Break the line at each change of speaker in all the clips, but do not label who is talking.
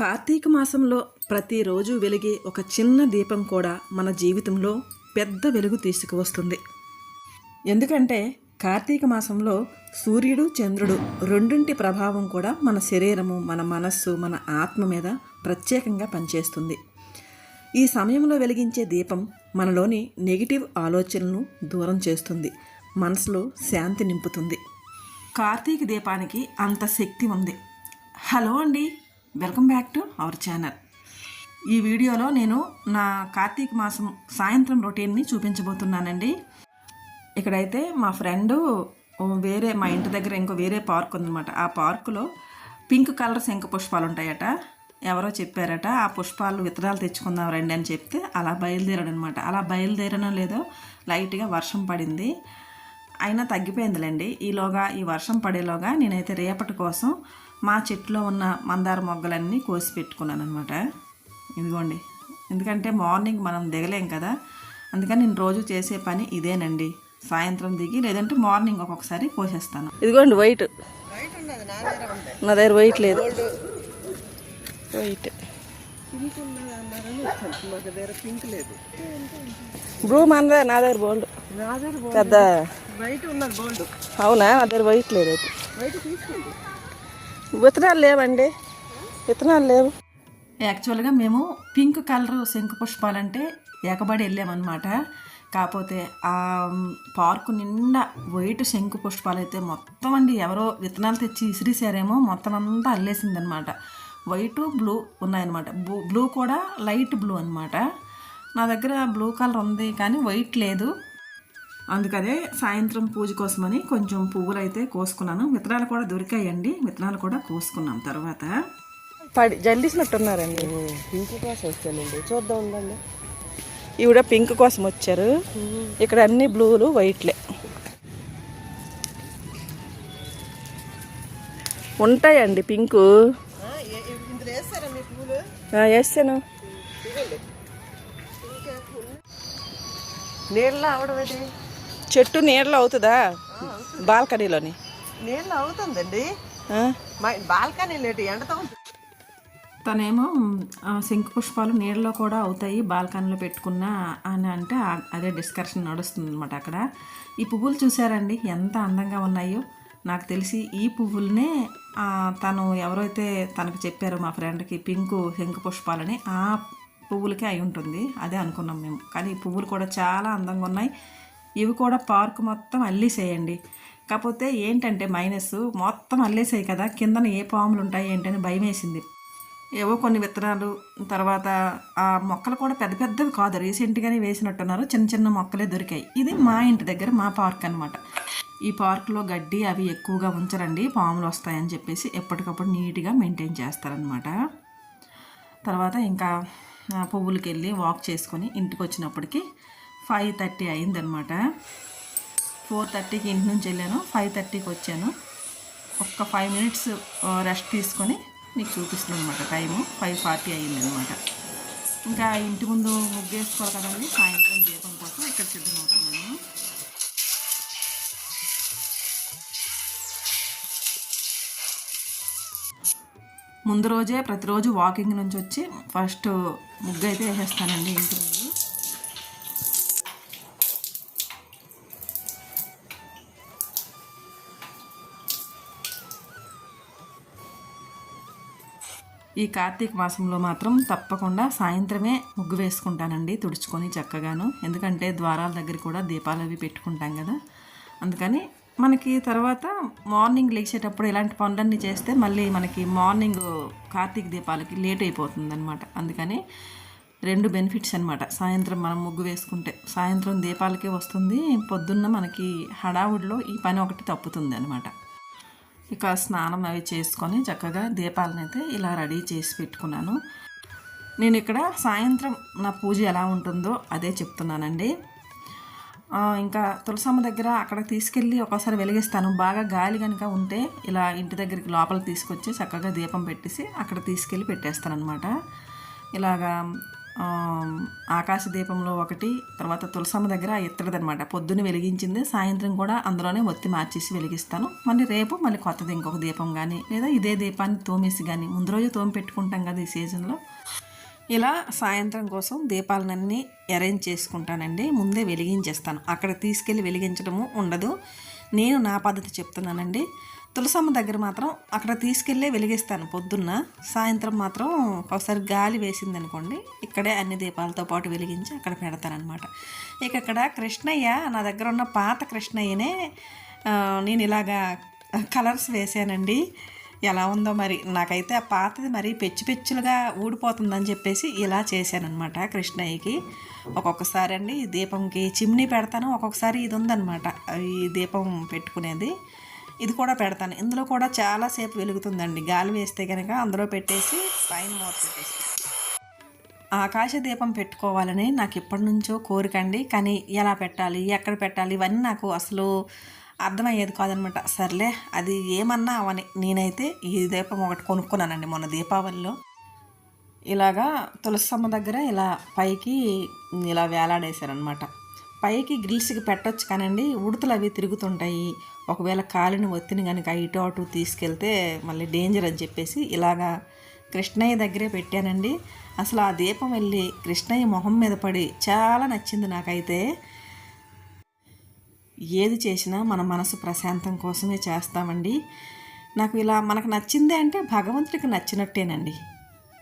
కార్తీక మాసంలో ప్రతిరోజు వెలిగే ఒక చిన్న దీపం కూడా మన జీవితంలో పెద్ద వెలుగు తీసుకువస్తుంది. ఎందుకంటే కార్తీక మాసంలో సూర్యుడు చంద్రుడు రెండింటి ప్రభావం కూడా మన శరీరము మన మనస్సు మన ఆత్మ మీద ప్రత్యేకంగా పనిచేస్తుంది. ఈ సమయంలో వెలిగించే దీపం మనలోని నెగిటివ్ ఆలోచనలను దూరం చేస్తుంది. మనసులో శాంతి నింపుతుంది. కార్తీక దీపానికి అంత శక్తి ఉంది. హలో అండి. Welcome back to our channel. ఈ వీడియోలో నేను నా కార్తీక మాసం సాయంత్రం రొటీన్ని చూపించబోతున్నానండి. ఇక్కడైతే మా ఫ్రెండు వేరే మా ఇంటి దగ్గర ఇంకో వేరే పార్క్ ఉందన్నమాట. ఆ పార్కులో పింక్ కలర్ శంఖ పుష్పాలు ఉంటాయట. ఎవరో చెప్పారట ఆ పుష్పాలు విత్తనాలు తెచ్చుకుందాం రండి అని చెప్తే అలా బయలుదేరాడు అనమాట అలా బయలుదేరడం లేదో లైట్గా వర్షం పడింది. అయినా తగ్గిపోయిందిలేండి. ఈలోగా ఈ వర్షం పడేలోగా నేనైతే రేపటి కోసం మా చెట్టులో ఉన్న మందార మొగ్గలన్నీ కోసి పెట్టుకున్నాను అనమాట ఇదిగోండి. ఎందుకంటే మార్నింగ్ మనం దిగలేం కదా. అందుకని నేను రోజు చేసే పని ఇదేనండి. సాయంత్రం దిగి లేదంటే మార్నింగ్ ఒక్కొక్కసారి కోసేస్తాను. ఇదిగోండి వైట్. నా దగ్గర వైట్ లేదు. వైట్.
పింక్ లేదు.
బ్లూ మన దగ్గర నా దగ్గర బోల్డ్ పెద్ద.
వైట్ ఉన్నది గోల్డ్.
అవునా? నా దగ్గర వైట్ లేదు. అయితే
వైట్ తీసుకోండి
విత్తనాలు లేవండి. విత్తనాలు లేవు. యాక్చువల్గా మేము పింక్ కలర్ శంకు పుష్పాలంటే ఏకబడి వెళ్ళామన్నమాట. కాకపోతే ఆ పార్కు నిండా వైట్ శంకు పుష్పాలు అయితే మొత్తం అండి ఎవరో విత్తనాలు తెచ్చి ఇసిరిసారేమో మొత్తం అంతా అల్లేసిందనమాట వైట్ బ్లూ ఉన్నాయన్నమాట. బ్లూ బ్లూ కూడా లైట్ బ్లూ అనమాట నా దగ్గర బ్లూ కలర్ ఉంది కానీ వైట్ లేదు. అందుకనే సాయంత్రం పూజ కోసమని కొంచెం పువ్వులు అయితే కోసుకున్నాను. విత్తనాలు కూడా దొరికాయండి. విత్తనాలు కూడా కోసుకున్నాం తర్వాత. పడి జల్లిసినట్టున్నారండి.
పింక్ కోసం వచ్చానండి. చూద్దాం ఉందండి
ఈవిడ పింక్ కోసం వచ్చారు. ఇక్కడ అన్ని బ్లూలు వైట్లే. ఉంటాయండి పింకు. వేస్తాను.
నీళ్ళ ఏంటి
చెట్టు నీడలో అవుతుందా? బాల్కనీలోని.
నీళ్ళ అవుతుందండి. బాల్కనీ లేటు ఎండతో ఉంటుంది
తనేమో శంకు పుష్పాలు నీళ్ళలో కూడా అవుతాయి బాల్కనీలో పెట్టుకున్నా అని అంటే అదే డిస్కషన్ నడుస్తుంది అనమాట అక్కడ. ఈ పువ్వులు చూసారండి ఎంత అందంగా ఉన్నాయో. నాకు తెలిసి ఈ పువ్వులనే తను ఎవరైతే తనకు చెప్పారో మా ఫ్రెండ్కి పింకు శంకు పుష్పాలని ఆ పువ్వులకే అయి ఉంటుంది. అదే అనుకున్నాం మేము. కానీ ఈ పువ్వులు కూడా చాలా అందంగా ఉన్నాయి. ఇవి కూడా పార్క్ మొత్తం అల్లేసేయండి. కాకపోతే ఏంటంటే మైనస్ మొత్తం అల్లేసాయి కదా కిందన ఏ పాములు ఉంటాయి ఏంటని భయం వేసింది ఏవో కొన్ని విత్తనాలు తర్వాత ఆ మొక్కలు కూడా పెద్ద పెద్దవి కాదు రీసెంట్గానే వేసినట్టున్నారు చిన్న చిన్న మొక్కలే దొరికాయి. ఇది మా ఇంటి దగ్గర మా పార్క్ అనమాట ఈ పార్క్లో గడ్డి అవి ఎక్కువగా ఉంచరండి పాములు వస్తాయని చెప్పేసి ఎప్పటికప్పుడు నీట్గా మెయింటైన్ చేస్తారనమాట తర్వాత ఇంకా పువ్వులకి వెళ్ళి వాక్ చేసుకొని ఇంటికి వచ్చినప్పటికీ ఫైవ్ థర్టీ అయిందనమాట ఫోర్ థర్టీకి ఇంటి నుంచి వెళ్ళాను. ఫైవ్ థర్టీకి వచ్చాను. ఒక్క ఫైవ్ మినిట్స్ రెస్ట్ తీసుకొని మీకు చూపిస్తున్నాను అనమాట టైము. ఫైవ్ ఫార్టీ అయిందనమాట ఇంకా ఇంటి ముందు ముగ్గేసుకోవాలి కదండి. సాయంత్రం దీపం కోసం ఇక్కడ సిద్ధమవుతున్నాను ముందు రోజే ప్రతిరోజు వాకింగ్ నుంచి వచ్చి ఫస్ట్ ముగ్గు అయితే వేసేస్తానండి ఇంటి ముందు. ఈ కార్తీక మాసంలో మాత్రం తప్పకుండా సాయంత్రమే ముగ్గు వేసుకుంటానండి తుడుచుకొని చక్కగాను. ఎందుకంటే ద్వారాల దగ్గర కూడా దీపాలు అవి పెట్టుకుంటాం కదా. అందుకని మనకి తర్వాత మార్నింగ్ లేచేటప్పుడు ఇలాంటి పనులన్నీ చేస్తే మళ్ళీ మనకి మార్నింగ్ కార్తీక దీపాలకి లేట్ అయిపోతుంది అనమాట అందుకని రెండు బెనిఫిట్స్ అనమాట సాయంత్రం మనం ముగ్గు వేసుకుంటే సాయంత్రం దీపాలకే వస్తుంది పొద్దున్న మనకి హడావుడిలో ఈ పని ఒకటి తప్పుతుంది అనమాట ఇక స్నానం అవి చేసుకొని చక్కగా దీపాలను అయితే ఇలా రెడీ చేసి పెట్టుకున్నాను. నేను ఇక్కడ సాయంత్రం నా పూజ ఎలా ఉంటుందో అదే చెప్తున్నానండి. ఇంకా తులసమ్మ దగ్గర అక్కడ తీసుకెళ్ళి ఒకసారి వెలిగిస్తాను. బాగా గాలి కనుక ఉంటే ఇలా ఇంటి దగ్గరికి లోపల తీసుకొచ్చి చక్కగా దీపం పెట్టేసి అక్కడ తీసుకెళ్ళి పెట్టేస్తాను అనమాట ఇలాగా ఆకాశదీపంలో ఆకాశ దీపంలో ఒకటి తర్వాత తులసమ్మ దగ్గర ఎత్తడదనమాట పొద్దున్న వెలిగించింది సాయంత్రం కూడా అందులోనే ఒత్తి మార్చేసి వెలిగిస్తాను. మళ్ళీ రేపు మళ్ళీ కొత్తది ఇంకొక దీపం కానీ లేదా ఇదే దీపాన్ని తోమేసి కానీ ముందు రోజు తోమి పెట్టుకుంటాం కదా ఈ సీజన్లో. ఇలా సాయంత్రం కోసం దీపాలన్నీ అరేంజ్ చేసుకుంటానండి. ముందే వెలిగించేస్తాను. అక్కడ తీసుకెళ్ళి వెలిగించడము ఉండదు. నేను నా పద్ధతి చెప్తున్నానండి. తులసమ్మ దగ్గర మాత్రం అక్కడ తీసుకెళ్ళి వెలిగిస్తాను. పొద్దున్న సాయంత్రం మాత్రం ఒకసారి గాలి వేసింది అనుకోండి ఇక్కడే అన్ని దీపాలతో పాటు వెలిగించి అక్కడ పెడతానమాట ఇక అక్కడ కృష్ణయ్య నా దగ్గర ఉన్న పాత కృష్ణయ్యనే నేను ఇలాగా కలర్స్ వేసానండి ఎలా ఉందో మరి నాకైతే ఆ పాతది మరి పెచ్చు పెచ్చులుగా ఊడిపోతుందని చెప్పేసి ఇలా చేశానమాట కృష్ణయ్యకి. ఒక్కొక్కసారి అండి దీపంకి చిమ్నీ పెడతాను ఒక్కొక్కసారి ఇది ఉందన్నమాట ఈ దీపం పెట్టుకునేది. ఇది కూడా పెడతాను. ఇందులో కూడా చాలాసేపు వెలుగుతుందండి. గాలి వేస్తే కనుక అందులో పెట్టేసి పైన మూత ఆకాశ దీపం పెట్టుకోవాలని నాకు ఎప్పటి నుంచో కోరికండి కానీ ఎలా పెట్టాలి ఎక్కడ పెట్టాలి ఇవన్నీ నాకు అసలు అర్థమయ్యేది కాదనమాట. సర్లే అది ఏమన్నా అవని. నేనైతే ఈ దీపం ఒకటి కొనుక్కున్నానండి మొన్న దీపావళిలో. ఇలాగా తులసమ్మ దగ్గర ఇలా పైకి ఇలా వేలాడేశారనమాట. పైకి గ్రిల్స్కి పెట్టొచ్చు కానండి ఉడతలు అవి తిరుగుతుంటాయి. ఒకవేళ కాలిని ఒత్తిని కనుక ఇటు అటు తీసుకెళ్తే మళ్ళీ డేంజర్ అని చెప్పేసి ఇలాగా కృష్ణయ్య దగ్గరే పెట్టానండి. అసలు ఆ దీపం వెళ్ళి కృష్ణయ్య మొహం మీద పడి చాలా నచ్చింది నాకైతే. ఏది చేసినా మన మనసు ప్రశాంతం కోసమే చేస్తామండి. నాకు ఇలా మనకు నచ్చిందే అంటే భగవంతుడికి నచ్చినట్టేనండి.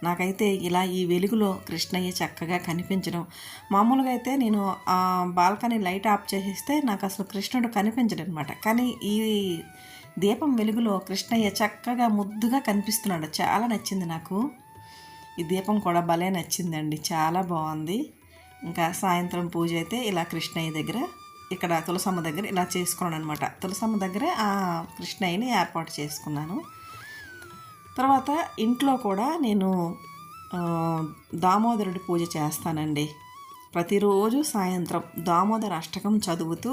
నాకైతే ఇలా ఈ వెలుగులో కృష్ణయ్య చక్కగా కనిపించడం. మామూలుగా అయితే నేను ఆ బాల్కనీ లైట్ ఆఫ్ చేసేస్తే నాకు అసలు కృష్ణుడు కనిపించడనమాట. కానీ ఈ దీపం వెలుగులో కృష్ణయ్య చక్కగా ముద్దుగా కనిపిస్తున్నాడు. చాలా నచ్చింది నాకు. ఈ దీపం కూడా భలే నచ్చిందండి. చాలా బాగుంది. ఇంకా సాయంత్రం పూజ అయితే ఇలా కృష్ణయ్య దగ్గర ఇక్కడ తులసమ్మ దగ్గర ఇలా చేసుకున్నాను అనమాట తులసమ్మ దగ్గర ఆ కృష్ణయ్యని ఏర్పాటు చేసుకున్నాను. తర్వాత ఇంట్లో కూడా నేను దామోదరుడి పూజ చేస్తానండి. ప్రతిరోజు సాయంత్రం దామోదర అష్టకం చదువుతూ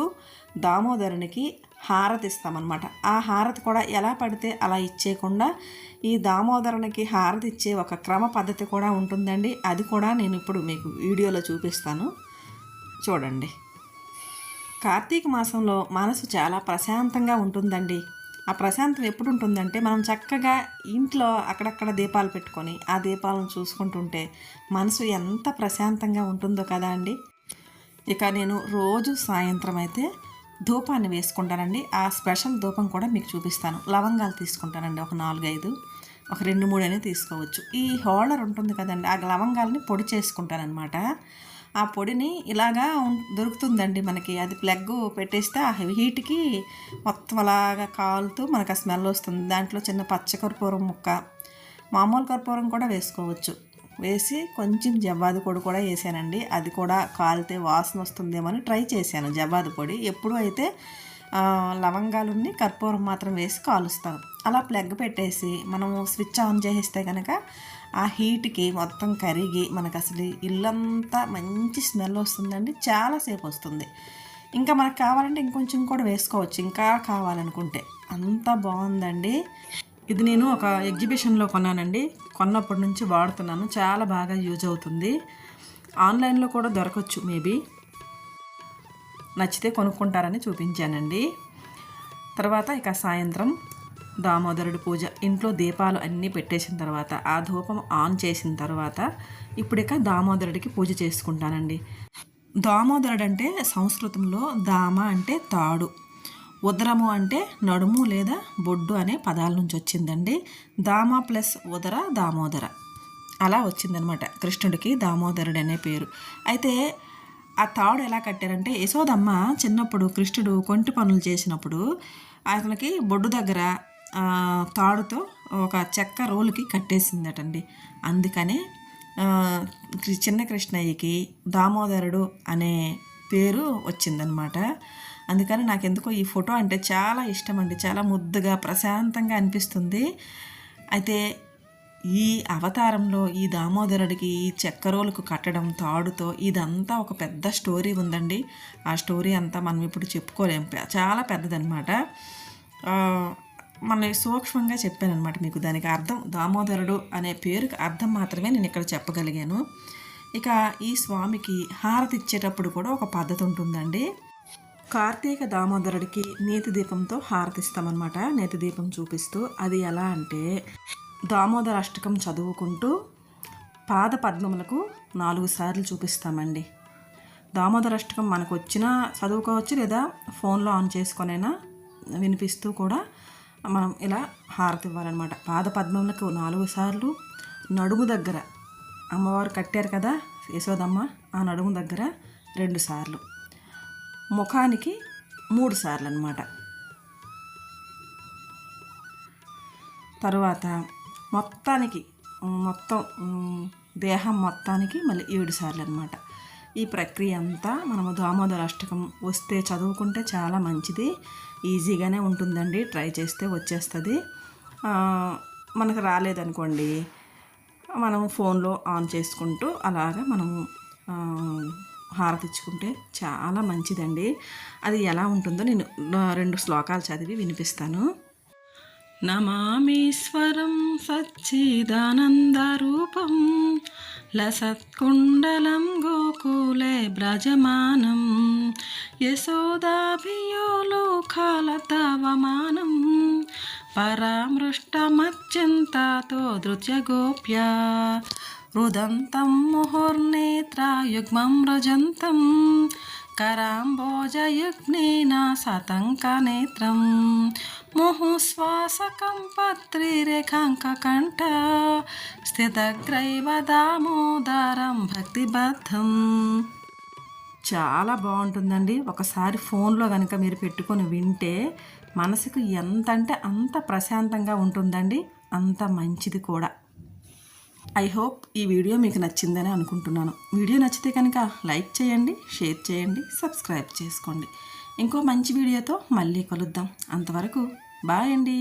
దామోదరునికి హారతి ఇస్తామన్నమాట ఆ హారతి కూడా ఎలా పడితే అలా ఇచ్చేయకుండా ఈ దామోదరునికి హారతి ఇచ్చే ఒక క్రమ పద్ధతి కూడా ఉంటుందండి. అది కూడా నేను ఇప్పుడు మీకు వీడియోలో చూపిస్తాను. చూడండి. కార్తీక మాసంలో మనసు చాలా ప్రశాంతంగా ఉంటుందండి. ఆ ప్రశాంతం ఎప్పుడు ఉంటుందంటే మనం చక్కగా ఇంట్లో అక్కడక్కడ దీపాలు పెట్టుకొని ఆ దీపాలను చూసుకుంటుంటే మనసు ఎంత ప్రశాంతంగా ఉంటుందో కదా అండి. ఇక నేను రోజు సాయంత్రం అయితే ధూపాన్ని వేసుకుంటానండి. ఆ స్పెషల్ ధూపం కూడా మీకు చూపిస్తాను. లవంగాలు తీసుకుంటానండి. ఒక నాలుగైదు ఒక రెండు మూడు అనేది తీసుకోవచ్చు. ఈ హోల్డర్ ఉంటుంది కదండి ఆ లవంగాలని పొడి చేసుకుంటానమాట ఆ పొడిని ఇలాగా దొరుకుతుందండి మనకి. అది ప్లగ్ పెట్టేస్తే ఆ హీట్కి మొత్తం అలాగా కాలుతూ మనకు ఆ స్మెల్ వస్తుంది. దాంట్లో చిన్న పచ్చ కర్పూరం ముక్క మామూలు కర్పూరం కూడా వేసుకోవచ్చు. వేసి కొంచెం జవ్వాది పొడి కూడా వేసానండి. అది కూడా కాలితే వాసన వస్తుందేమో అని ట్రై చేశాను జవ్వాది పొడి. ఎప్పుడు అయితే లవంగాలున్ని కర్పూరం మాత్రం వేసి కాలుస్తాం. అలా ప్లగ్ పెట్టేసి మనము స్విచ్ ఆన్ చేసేస్తే కనుక ఆ హీట్కి మొత్తం కరిగి మనకు అసలు ఇల్లంతా మంచి స్మెల్ వస్తుందండి. చాలాసేపు వస్తుంది. ఇంకా మనకు కావాలంటే ఇంకొంచెం కూడా వేసుకోవచ్చు. ఇంకా కావాలనుకుంటే అంత బాగుందండి. ఇది నేను ఒక ఎగ్జిబిషన్లో కొన్నానండి. కొన్నప్పటి నుంచి వాడుతున్నాను. చాలా బాగా యూజ్ అవుతుంది. ఆన్లైన్లో కూడా దొరకచ్చు మేబీ. నచ్చితే కొనుక్కుంటారని చూపించానండి. తర్వాత ఇక సాయంత్రం దామోదరుడు పూజ. ఇంట్లో దీపాలు అన్నీ పెట్టేసిన తర్వాత ఆ ధూపం ఆన్ చేసిన తర్వాత ఇప్పుడిక దామోదరుడికి పూజ చేసుకుంటానండి. దామోదరుడు అంటే సంస్కృతంలో దామ అంటే తాడు. ఉదరము అంటే నడుము లేదా బొడ్డు అనే పదాల నుంచి వచ్చిందండి. దామ ప్లస్ ఉదర దామోదర. అలా వచ్చిందనమాట. కృష్ణుడికి దామోదరుడు అనే పేరు. అయితే ఆ తాడు ఎలా కట్టారంటే యశోదమ్మ చిన్నప్పుడు కృష్ణుడు కొంటి పనులు చేసినప్పుడు అతనికి బొడ్డు దగ్గర తాడుతో ఒక చెక్క రోలుకి కట్టేసిందటండి. అందుకనే చిన్న కృష్ణయ్యకి దామోదరుడు అనే పేరు వచ్చిందనమాట. అందుకని నాకు ఎందుకో ఈ ఫోటో అంటే చాలా ఇష్టం అండి చాలా ముద్దుగా ప్రశాంతంగా అనిపిస్తుంది. అయితే ఈ అవతారంలో ఈ దామోదరుడికి ఈ చెక్కరోలకు కట్టడం తాడుతో ఇదంతా ఒక పెద్ద స్టోరీ ఉందండి. ఆ స్టోరీ అంతా మనం ఇప్పుడు చెప్పుకోలేం. చాలా పెద్దదనమాట మన సూక్ష్మంగా చెప్పానమాట మీకు దానికి అర్థం. దామోదరుడు అనే పేరుకి అర్థం మాత్రమే నేను ఇక్కడ చెప్పగలిగాను. ఇక ఈ స్వామికి హారతి ఇచ్చేటప్పుడు కూడా ఒక పద్ధతి ఉంటుందండి. కార్తీక దామోదరుడికి నేతి దీపంతో హారతిస్తామన్నమాట. నేతి దీపం చూపిస్తూ అది ఎలా అంటే దామోదర అష్టకం చదువుకుంటూ పాద పద్మములకు నాలుగు సార్లు చూపిస్తామండి. దామోదర అష్టకం మనకు వచ్చినా చదువుకోవచ్చు లేదా ఫోన్లో ఆన్ చేసుకొనైనా వినిపిస్తూ కూడా మనం ఇలా హారతి ఇవ్వాలన్నమాట. పాద పద్మములకు నాలుగు సార్లు నడుము దగ్గర అమ్మవారు కట్టారు కదా యశోదమ్మ ఆ నడుము దగ్గర రెండు సార్లు. ముఖానికి మూడు సార్లు అనమాట తర్వాత మొత్తానికి మొత్తం దేహం మొత్తానికి మళ్ళీ ఏడు సార్లు అనమాట ఈ ప్రక్రియ అంతా మనము దామోదర అష్టకం వస్తే చదువుకుంటే చాలా మంచిది. ఈజీగానే ఉంటుందండి. ట్రై చేస్తే వచ్చేస్తుంది. మనకు రాలేదనుకోండి మనం ఫోన్లో ఆన్ చేసుకుంటూ అలాగా మనము హారతిచ్చుకుంటే చాలా మంచిదండి. అది ఎలా ఉంటుందో నేను రెండు శ్లోకాలు చదివి వినిపిస్తాను. నమామీశ్వరం సచ్చిదానందరూపం లసత్కుండలం గోకులే బ్రజమానం యశోదాభియో లోకాల తవమానం పరామృష్టమత్యంతతో దృత్యగోప్య రుదంతం ముహుర్నేత్రయుగ్మం రజంతం కరాంబోజయుగ్నేన సతంకనేత్రం ముహుశ్వాసకం పత్రిరేఖాంకకంఠ. స్థితగ్రైవ దామోదరం భక్తిబద్ధం చాలా బాగుంటుందండి. ఒకసారి ఫోన్లో కనుక మీరు పెట్టుకొని వింటే మనసుకు ఎంత అంటే అంత ప్రశాంతంగా ఉంటుందండి. అంత మంచిది కూడా. ఐ హోప్ ఈ వీడియో మీకు నచ్చిందని అనుకుంటున్నాను. వీడియో నచ్చితే కనుక లైక్ చేయండి షేర్ చేయండి సబ్స్క్రైబ్ చేసుకోండి. ఇంకో మంచి వీడియోతో మళ్ళీ కలుద్దాం. అంతవరకు బాయ్ అండి